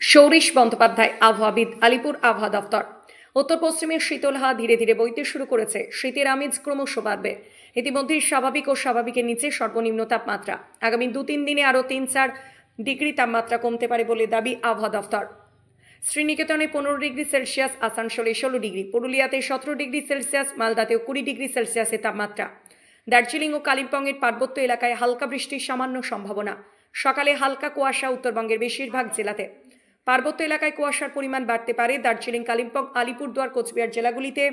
সৌরিশ বন্দ্যোপাধ্যায়, আবহাওয়াবিদ, আলিপুর আবহাওয়া দফতর উত্তর পশ্চিমের শীতল হাওয়া ধীরে ধীরে বইতে শুরু করেছে। শীতের আমেজ ক্রমশ বাড়বে। ইতিমধ্যে স্বাভাবিক ও স্বাভাবিকের নিচে সর্বনিম্ন তাপমাত্রা। আগামী দু তিন দিনে আরও তিন চার ডিগ্রি তাপমাত্রা কমতে পারে বলে দাবি আবহাওয়া দফতর শ্রীনিকেতনে পনেরো ডিগ্রি সেলসিয়াস, আসানসোলে ষোলো ডিগ্রি, পুরুলিয়াতে সতেরো ডিগ্রি সেলসিয়াস, মালদাতেও কুড়ি ডিগ্রি সেলসিয়াসের তাপমাত্রা। দার্জিলিং ও কালিম্পংয়ের পার্বত্য এলাকায় হালকা বৃষ্টির সামান্য সম্ভাবনা। সকালে হালকা কুয়াশা উত্তরবঙ্গের বেশিরভাগ জেলাতে। পার্বত্য এলাকায় কুয়াশার পরিমাণ বাড়তে পারে। দার্জিলিং, কালিম্পং, আলিপুরদুয়ার, কোচবিহার জেলাগুলিতে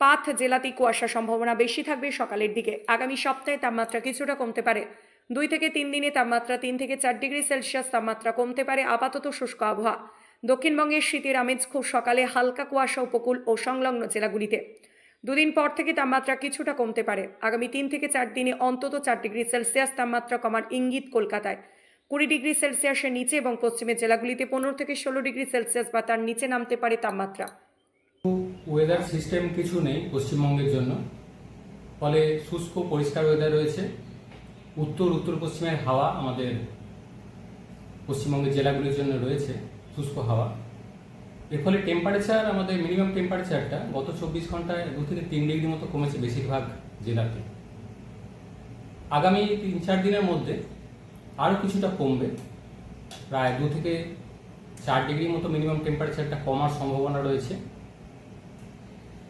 পাথ জেলাতেই কুয়াশার সম্ভাবনা বেশি থাকবে সকালের দিকে। আগামী সপ্তাহে তাপমাত্রা কিছুটা কমতে পারে। দুই থেকে তিন দিনে তাপমাত্রা তিন থেকে চার ডিগ্রি সেলসিয়াস তাপমাত্রা কমতে পারে আপাতত শুষ্ক আবহাওয়া। দক্ষিণবঙ্গের শীতের আমেজ খুব সকালে হালকা কুয়াশা উপকূল ও সংলগ্ন জেলাগুলিতে। দুদিন পর থেকে তাপমাত্রা কিছুটা কমতে পারে। আগামী তিন থেকে চার দিনে অন্তত চার ডিগ্রি সেলসিয়াস তাপমাত্রা কমার ইঙ্গিত কলকাতায়। কুড়ি ডিগ্রি সেলসিয়াসের নিচে এবং পশ্চিমের জেলাগুলিতে পনেরো থেকে ষোলো ডিগ্রি সেলসিয়াস বা তার নিচে নামতে পারে তাপমাত্রা। ওয়েদার সিস্টেম কিছু নেই পশ্চিমবঙ্গের জন্য। ফলে শুষ্ক পরিষ্কার ওয়েদার রয়েছে। উত্তর উত্তর পশ্চিমের হাওয়া আমাদের পশ্চিমবঙ্গের জেলাগুলির জন্য রয়েছে, শুষ্ক হাওয়া। এর ফলে টেম্পারেচার আমাদের মিনিমাম টেম্পারেচারটা গত চব্বিশ ঘন্টায় দু থেকে তিন ডিগ্রি মতো কমেছে বেশিরভাগ জেলাতে। আগামী তিন চার দিনের মধ্যে আরও কিছুটা কমবে। প্রায় দু থেকে চার ডিগ্রি মতো মিনিমাম টেম্পারেচারটা কমার সম্ভাবনা রয়েছে।